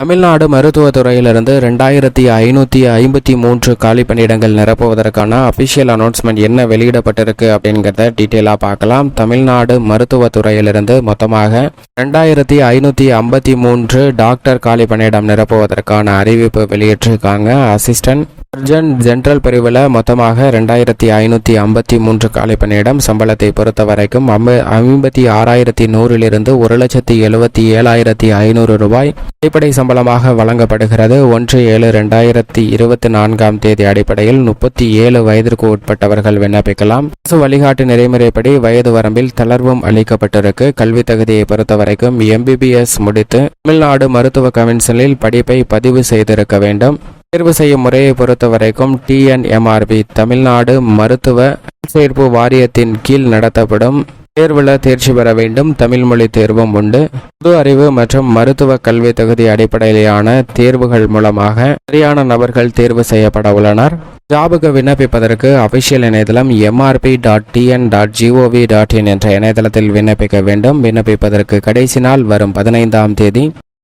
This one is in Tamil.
தமிழ்நாடு மருத்துவத்துறையிலிருந்து ரெண்டாயிரத்தி ஐநூற்றி ஐம்பத்தி மூன்று காலி பணியிடங்கள் நிரப்புவதற்கான அஃபிஷியல் அனௌன்ஸ்மெண்ட் என்ன வெளியிடப்பட்டிருக்கு அப்படிங்கிறத டீட்டெயிலாக பார்க்கலாம். தமிழ்நாடு மருத்துவத்துறையிலிருந்து மொத்தமாக ரெண்டாயிரத்தி ஐநூற்றி ஐம்பத்தி மூன்று டாக்டர் காலி பணியிடம் நிரப்புவதற்கான அறிவிப்பு வெளியிட்டிருக்காங்க அசிஸ்டன்ட் சர்ஜன் ஜென்ரல் பிரிவில் மொத்தமாக ரெண்டாயிரத்தி ஐநூற்றி ஐம்பத்தி மூன்று காலி பணியிடம் சம்பளத்தை பொறுத்த வரைக்கும் ஐம்ப ஐம்பத்தி ஆறாயிரத்தி நூறிலிருந்து ஒரு லட்சத்தி எழுபத்தி ஏழாயிரத்தி ஐநூறு ரூபாய் அடிப்படை சம்பளமாக வழங்கப்படுகிறது. ஒன்று ஏழு ரெண்டாயிரத்தி இருபத்தி நான்காம் தேதி அடிப்படையில் முப்பத்தி ஏழு வயதிற்கு உட்பட்டவர்கள் விண்ணப்பிக்கலாம். அரசு வழிகாட்டு நெறிமுறைப்படி வயது வரம்பில் தளர்வும் அளிக்கப்பட்டிருக்கு. கல்வி தகுதியை பொறுத்த வரைக்கும் எம்பிபிஎஸ் முடித்து தமிழ்நாடு மருத்துவ கவுன்சிலில் படிப்பை பதிவு செய்திருக்க வேண்டும். தேர்வு செய்யும் முறையை பொறுத்த வரைக்கும் டிஎன்எம்ஆர்பி தமிழ்நாடு மருத்துவ சேர்ப்பு வாரியத்தின் கீழ் நடத்தப்படும் தேர்வில் தேர்ச்சி பெற வேண்டும். தமிழ் மொழி தேர்வும் உண்டு. பொது அறிவு மற்றும் மருத்துவ கல்வி தகுதி அடிப்படையிலான தேர்வுகள் மூலமாக சரியான நபர்கள் தேர்வு செய்யப்பட உள்ளனர். ஜாபுக்கு விண்ணப்பிப்பதற்கு அபிஷியல் இணையதளம் MRB dot TN dot GOV dot in என்ற இணையதளத்தில் விண்ணப்பிக்க வேண்டும். விண்ணப்பிப்பதற்கு கடைசி நாள் வரும் பதினைந்தாம் தேதி.